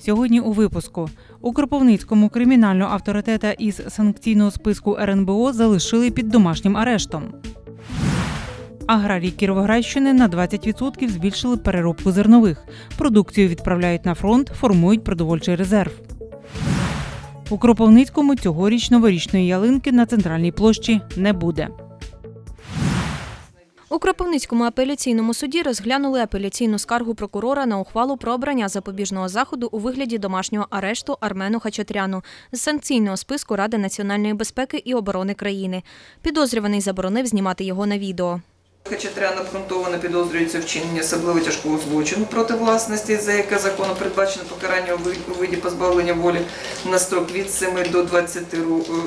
Сьогодні у випуску у Кропивницькому кримінального авторитета із санкційного списку РНБО залишили під домашнім арештом. Аграрії Кіровоградщини на 20% збільшили переробку зернових. Продукцію відправляють на фронт, формують продовольчий резерв. У Кропивницькому цьогоріч новорічної ялинки на центральній площі не буде. У Кропивницькому апеляційному суді розглянули апеляційну скаргу прокурора на ухвалу про обрання запобіжного заходу у вигляді домашнього арешту Армену Хачатряну з санкційного списку Ради національної безпеки і оборони країни. Підозрюваний заборонив знімати його на відео. Хачатрян обґрунтовано підозрюється вчинення особливо тяжкого злочину проти власності, за яке законом передбачено покарання у виді позбавлення волі на строк від 7 до 20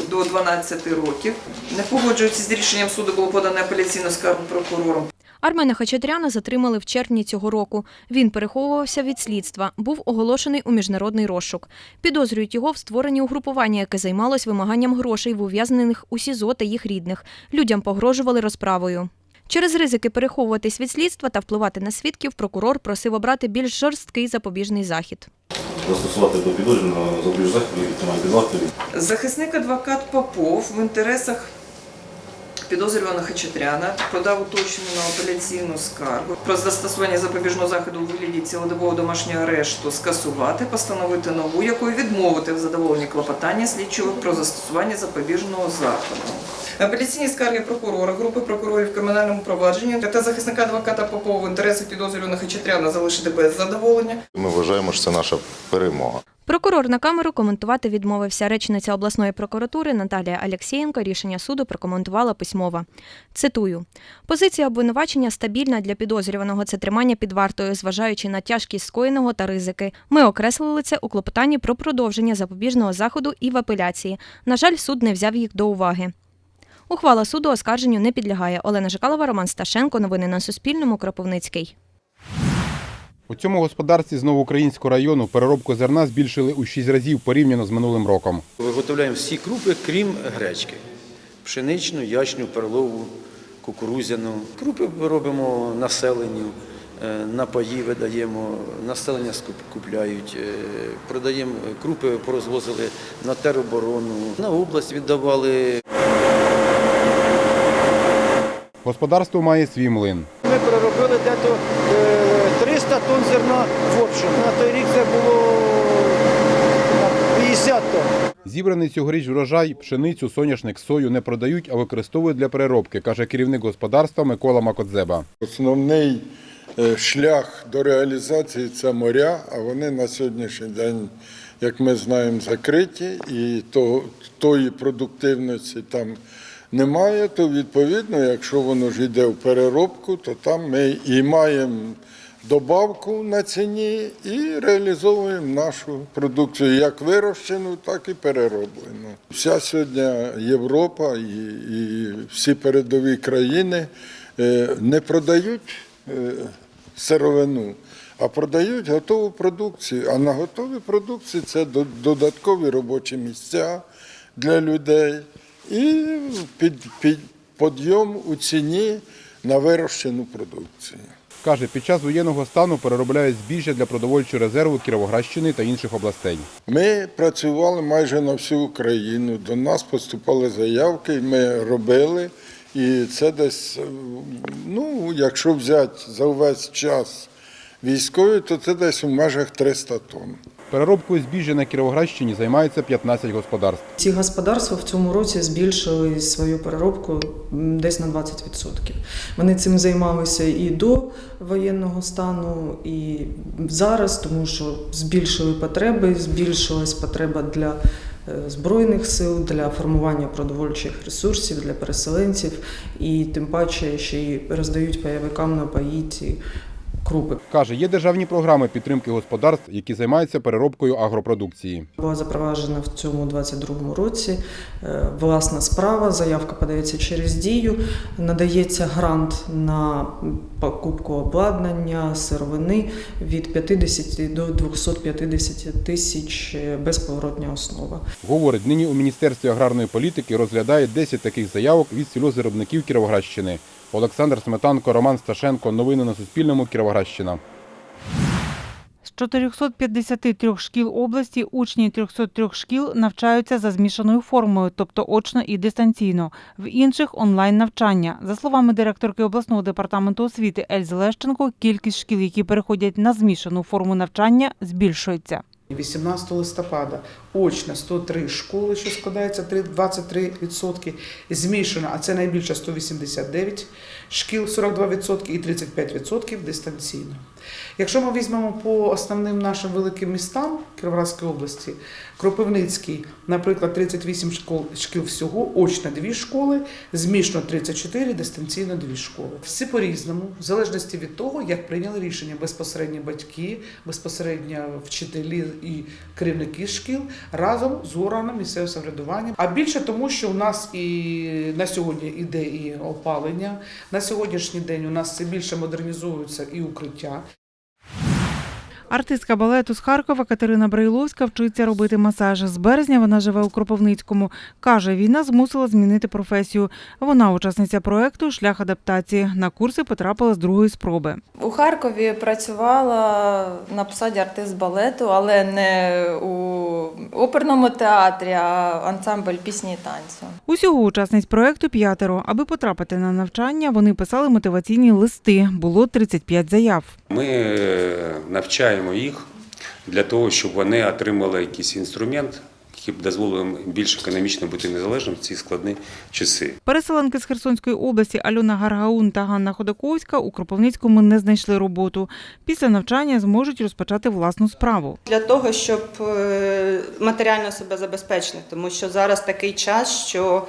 до 12 років. Не погоджується з рішенням суду, було подано апеляційну скаргу прокурором. Армена Хачатряна затримали в червні цього року. Він переховувався від слідства, був оголошений у міжнародний розшук. Підозрюють його в створенні угрупування, яке займалось вимаганням грошей в ув'язнених у СІЗО та їх рідних. Людям погрожували розправою. Через ризики переховуватись від слідства та впливати на свідків, прокурор просив обрати більш жорсткий запобіжний захід. застосувати до підозрюваного і тримати під вартою. Захисник адвокат Попов в інтересах підозрюваного Хачатряна подав уточнену апеляційну скаргу про застосування запобіжного заходу у вигляді цілодобового домашнього арешту скасувати, постановити нову, якою відмовити в задоволенні клопотання слідчого про застосування запобіжного заходу. Апеляційні скарги прокурора, групи прокурорів в кримінальному провадженні та захисника адвоката Попова в інтересах підозрюваного Хачатряна залишити без задоволення. Ми вважаємо, що це наша перемога. Прокурор на камеру коментувати відмовився. Речниця обласної прокуратури Наталія Алєксєєнко рішення суду прокоментувала письмово. Цитую: позиція обвинувачення стабільна для підозрюваного це тримання під вартою, зважаючи на тяжкість скоєного та ризики. Ми окреслили це у клопотанні про продовження запобіжного заходу і в апеляції. На жаль, суд не взяв їх до уваги. Ухвала суду оскарженню не підлягає. Олена Жикалова, Роман Сташенко. Новини на Суспільному. Кропивницький. У цьому господарстві з Новоукраїнського району переробку зерна збільшили у 6 разів порівняно з минулим роком. Виготовляємо всі крупи, крім гречки. Пшеничну, ячню, перлову, кукурузяну. Крупи робимо населенню, е, напої видаємо, населення купляють, е, продаємо крупи, порозвозили на тероборону, на область віддавали. Господарство має свій млин. Ми переробили дето е, 300 тонн зерна в общем. На той рік це було там, 50 тонн. Зібраний цьогоріч врожай, пшеницю, соняшник, сою не продають, а використовують для переробки, каже керівник господарства Микола Макодзеба. Основний е, шлях до реалізації це моря, а вони на сьогоднішній день, як ми знаємо, закриті, і тої продуктивності там немає. То відповідно, якщо воно ж йде в переробку, то там ми і маємо добавку на ціні і реалізовуємо нашу продукцію як вирощену, так і перероблену. Вся сьогодні Європа і, і всі передові країни е, не продають е, сировину, а продають готову продукцію. А на готові продукції це до- додаткові робочі місця для людей і під, під підйом у ціні на вирощену продукцію. Каже, під час воєнного стану переробляють збіжжя для продовольчого резерву Кіровоградщини та інших областей. Ми працювали майже на всю Україну. До нас поступали заявки, ми робили. І це десь, ну, якщо взяти за увесь час військовий, то це десь у межах 300 тонн. Переробкою збіжжя на Кіровоградщині займається 15 господарств. Ці господарства в цьому році збільшили свою переробку десь на 20%. Вони цим займалися і до воєнного стану, і зараз, тому що збільшили потреби, збільшилась потреба для е, збройних сил, для формування продовольчих ресурсів для переселенців, і тим паче ще й роздають пайовикам напої ці крупи. Каже, є державні програми підтримки господарств, які займаються переробкою агропродукції. Була запроваджена в цьому 22-му році е, власна справа. Заявка подається через дію. Надається грант на покупку обладнання, сировини від 50 до 250 тисяч е, безповоротня основа. Говорить, нині у Міністерстві аграрної політики розглядає 10 таких заявок від сільозаробників Кіровоградщини. Олександр Сметанко, Роман Сташенко. Новини на Суспільному. Кіровоградщина. 453 шкіл області учні 303 шкіл навчаються за змішаною формою, тобто очно і дистанційно. В інших онлайн навчання. За словами директорки обласного департаменту освіти Ельзи Лещенко, кількість шкіл, які переходять на змішану форму навчання, збільшується. 18 листопада очно 103 школи, що складається три- 23%, змішано, а це найбільше 189 шкіл, 42% і 35% дистанційно. Якщо ми візьмемо по основним нашим великим містам Кіровоградської області, Кропивницький, наприклад, 38 школ, шкіл всього, очно 2 школи, змішно 34, дистанційно 2 школи. Всі по-різному, в залежності від того, як прийняли рішення безпосередньо батьки, безпосередньо вчителі і керівники шкіл разом з органом місцевого самоврядування. А більше тому, що у нас і на сьогодні іде і опалення. На сьогоднішній день у нас все більше модернізуються і укриття. Артистка балету з Харкова Катерина Брайловська вчиться робити масаж. З березня вона живе у Кропивницькому. Каже, війна змусила змінити професію. Вона учасниця проекту Шлях адаптації. На курси потрапила з другої спроби. У Харкові працювала на посаді артист балету, але не у оперному театрі, а ансамбль пісні і танцю. Усього учасниць проекту п'ятеро. Аби потрапити на навчання, вони писали мотиваційні листи. Було 35 заяв. Ми е, навчаємо їх для того, щоб вони отримали якийсь інструмент, який б дозволив їм більш економічно бути незалежним в ці складні часи. Переселенки з Херсонської області Альона Гаргаун та Ганна Ходаковська у Кропивницькому не знайшли роботу. Після навчання зможуть розпочати власну справу. для того, щоб е, матеріально себе забезпечити, тому що зараз такий час, що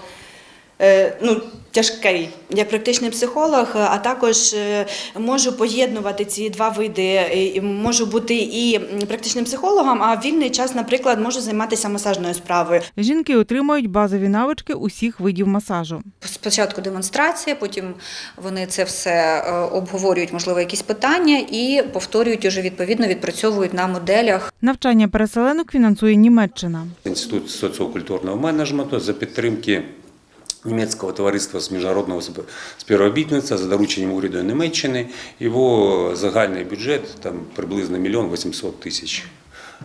ну, тяжкий. Я практичний психолог, а також е, можу поєднувати ці два види. Е, Можу бути і практичним психологом, а в вільний час, наприклад, можу займатися масажною справою. Жінки отримають базові навички усіх видів масажу. Спочатку демонстрація, потім вони це все е, обговорюють, можливо, якісь питання і повторюють уже відповідно, відпрацьовують на моделях. Навчання переселенок фінансує Німеччина. Інститут соціокультурного менеджменту за підтримки німецького товариства з міжнародного спів- співробітництва за дорученням уряду Німеччини. Його загальний бюджет там приблизно мільйон 800 тисяч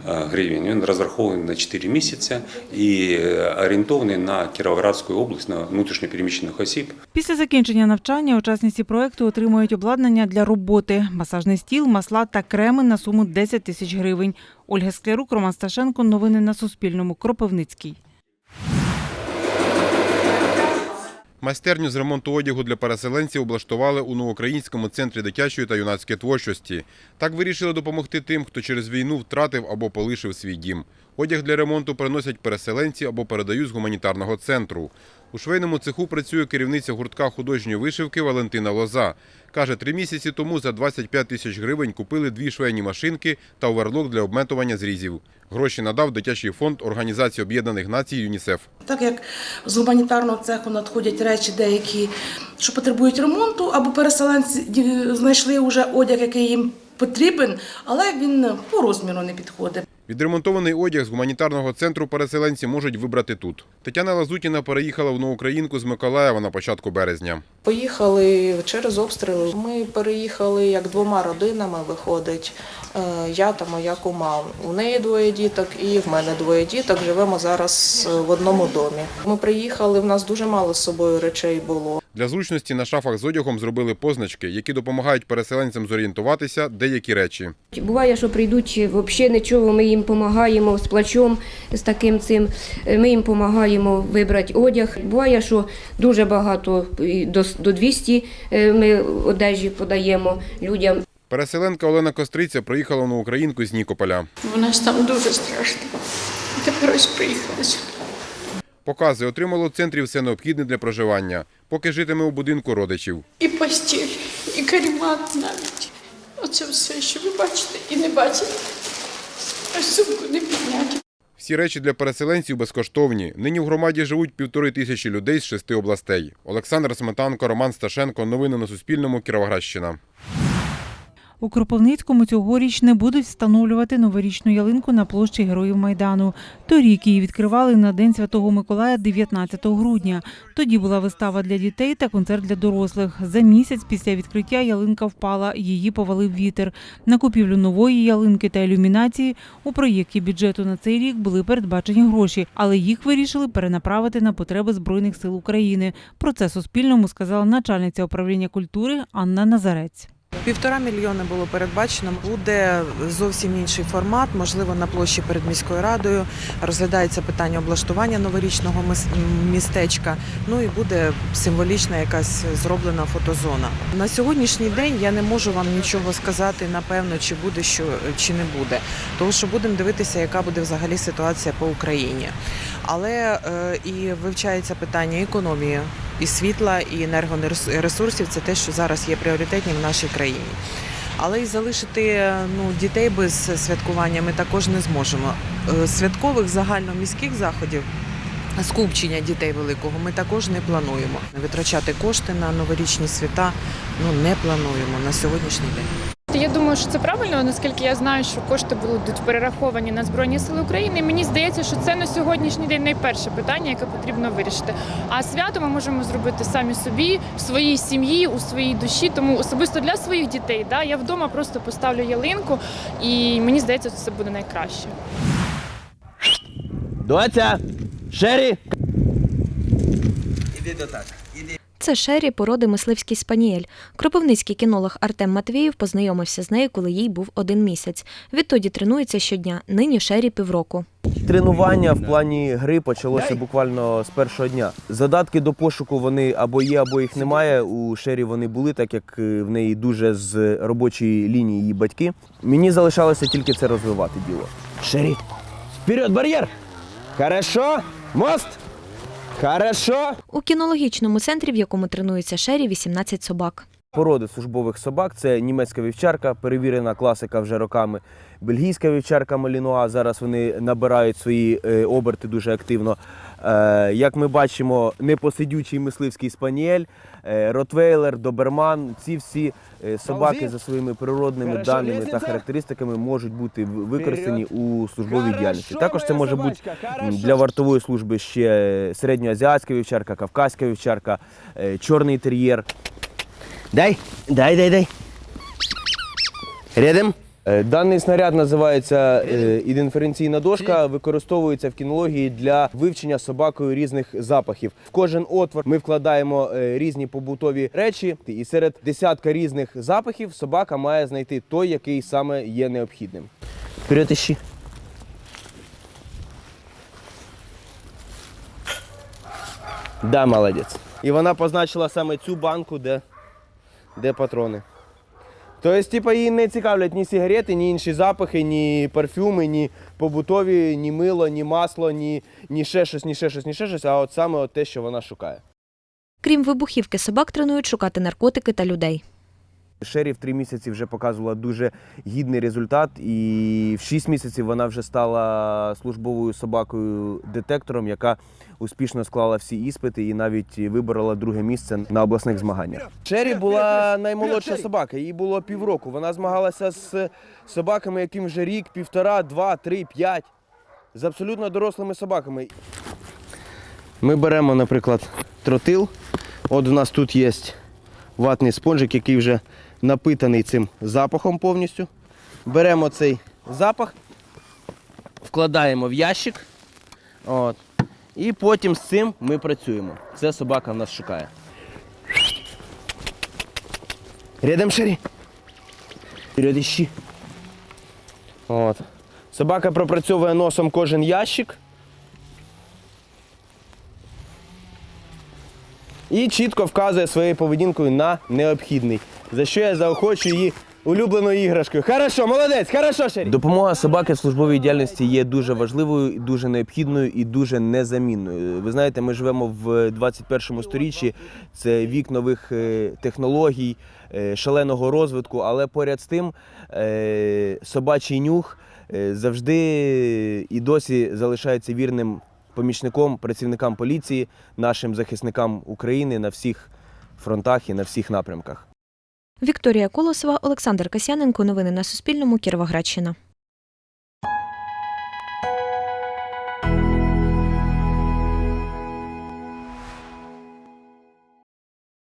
е, гривень. Він розрахований на 4 місяці і е, орієнтований на Кіровоградську область, на внутрішньопереміщених осіб. Після закінчення навчання учасниці проекту отримують обладнання для роботи, масажний стіл, масла та креми на суму 10 тисяч гривень. Ольга Склярук, Роман Сташенко. Новини на Суспільному. Кропивницький. Майстерню з ремонту одягу для переселенців облаштували у Новоукраїнському центрі дитячої та юнацької творчості. Так вирішили допомогти тим, хто через війну втратив або полишив свій дім. Одяг для ремонту приносять переселенці або передають з гуманітарного центру. У швейному цеху працює керівниця гуртка художньої вишивки Валентина Лоза. Каже, три місяці тому за 25 тисяч гривень купили дві швейні машинки та оверлок для обметування зрізів. Гроші надав дитячий фонд Організації Об'єднаних Націй ЮНІСЕФ. Так як з гуманітарного цеху надходять речі деякі, що потребують ремонту, або переселенці знайшли вже одяг, який їм потрібен, але він по розміру не підходить. Відремонтований одяг з гуманітарного центру переселенці можуть вибрати тут. Тетяна Лазутіна переїхала в Новоукраїнку з Миколаєва на початку березня. Поїхали через обстріли. Ми переїхали як двома родинами. Виходить, Е, я та моя кума. У неї двоє діток, і в мене двоє діток. Живемо зараз е, в одному домі. Ми приїхали. В нас дуже мало з собою речей було. Для зручності на шафах з одягом зробили позначки, які допомагають переселенцям зорієнтуватися, де які речі. Буває, що прийдуть взагалі нічого, ми їм допомагаємо з плачом, з таким цим. Ми їм допомагаємо вибрати одяг. Буває, що дуже багато, до, до 200 ми одежі подаємо людям. Переселенка Олена Костриця приїхала в Новоукраїнку з Нікополя. Вона ж там дуже страшно. Тепер ось приїхала сюди. Показує, отримала в центрі все необхідне для проживання, поки житиме у будинку родичів. І постіль, і каремат навіть. Оце все, що ви бачите і не бачите. Сумку не підняти. Всі речі для переселенців безкоштовні. Нині в громаді живуть півтори тисячі людей з шести областей. Олександр Сметанко, Роман Сташенко. Новини на Суспільному. Кіровоградщина. У Кропивницькому цьогоріч не будуть встановлювати новорічну ялинку на площі Героїв Майдану. Торік її відкривали на День Святого Миколая 19 грудня. Тоді була вистава для дітей та концерт для дорослих. За місяць після відкриття ялинка впала, її повалив вітер. На купівлю нової ялинки та ілюмінації у проєкті бюджету на цей рік були передбачені гроші, але їх вирішили перенаправити на потреби Збройних сил України. Про це Суспільному сказала начальниця управління культури Анна Назарець. Півтора мільйони було передбачено. Буде зовсім інший формат. Можливо, на площі перед міською радою розглядається питання облаштування новорічного містечка. Ну і буде символічна якась зроблена фотозона. На сьогоднішній день я не можу вам нічого сказати напевно, чи буде що чи не буде, тому що будемо дивитися, яка буде взагалі ситуація по Україні. Але е, і вивчається питання економії і світла, і енергоресурсів. Це те, що зараз є пріоритетним в нашій країні. Але й залишити ну, дітей без святкування ми також не зможемо. Е, Святкових загальноміських заходів. Скупчення дітей великого ми також не плануємо. Витрачати кошти на новорічні свята ну не плануємо на сьогоднішній день. Я думаю, що це правильно, наскільки я знаю, що кошти будуть перераховані на Збройні Сили України. І мені здається, що це на сьогоднішній день найперше питання, яке потрібно вирішити. А свято ми можемо зробити самі собі, в своїй сім'ї, у своїй душі. Тому особисто для своїх дітей, да, я вдома просто поставлю ялинку, і мені здається, що це буде найкраще. Доця! Шері! Це Шері породи мисливський спанієль. Кропивницький кінолог Артем Матвіїв познайомився з нею, коли їй був один місяць. Відтоді тренується щодня. Нині Шері півроку. Тренування в плані гри почалося буквально з першого дня. Задатки до пошуку вони або є, або їх немає. У Шері вони були, так як е, в неї дуже з робочої лінії її батьки. Мені залишалося тільки це розвивати діло. Шері! Вперед, бар'єр! Хорошо! Мост! Хорошо! У кінологічному центрі, в якому тренується Шері, 18 собак. Породи службових собак це німецька вівчарка, перевірена класика вже роками. Бельгійська вівчарка Малінуа. Зараз вони набирають свої е, оберти дуже активно. Е, як ми бачимо, непосидючий мисливський спаніель, е, ротвейлер, доберман. Ці всі е, собаки за своїми природними даними та характеристиками можуть бути використані у службовій діяльності. Також це може бути для вартової служби ще середньоазіатська вівчарка, кавказька вівчарка, е, чорний тер'єр. Дай, дай, дай, дай. Рядом. Е, Даний снаряд називається е, ідентифікаційна дошка, використовується в кінології для вивчення собакою різних запахів. В кожен отвор ми вкладаємо е, різні побутові речі, і серед десятка різних запахів собака має знайти той, який саме є необхідним. Вперед ищи. Да, молодець. І вона позначила саме цю банку, де, де патрони. Тобто, типу, її не цікавлять ні сигарети, ні інші запахи, ні парфюми, ні побутові, ні мило, ні масло, ні, ні ще щось, ні ще щось, ні ще щось, а от саме от те, що вона шукає. Крім вибухівки, собак тренують шукати наркотики та людей. Шері в три місяці вже показувала дуже гідний результат, і в шість місяців вона вже стала службовою собакою-детектором, яка успішно склала всі іспити і навіть виборола друге місце на обласних змаганнях. Шері була наймолодша собака, їй було півроку. Вона змагалася з собаками, яким вже рік, півтора, два, три, п'ять, з абсолютно дорослими собаками. Ми беремо, наприклад, тротил. От у нас тут є ватний спонжик, який вже напитаний цим запахом повністю. Беремо цей запах, вкладаємо в ящик. От. І потім з цим ми працюємо. Це собака в нас шукає. Рядом шарі. Вперед. От. Собака пропрацьовує носом кожен ящик. І чітко вказує своєю поведінкою на необхідний. За що я заохочую її улюбленою іграшкою. Хорошо, молодець, хорошо, Шері. Допомога собаки в службовій діяльності є дуже важливою, дуже необхідною і дуже незамінною. Ви знаєте, ми живемо в 21 сторіччі. Це вік нових е, технологій, е, шаленого розвитку, але поряд з тим е, собачий нюх е, завжди і досі залишається вірним помічником працівникам поліції, нашим захисникам України на всіх фронтах і на всіх напрямках. Вікторія Колосова, Олександр Касяненко. Новини на Суспільному. Кіровоградщина.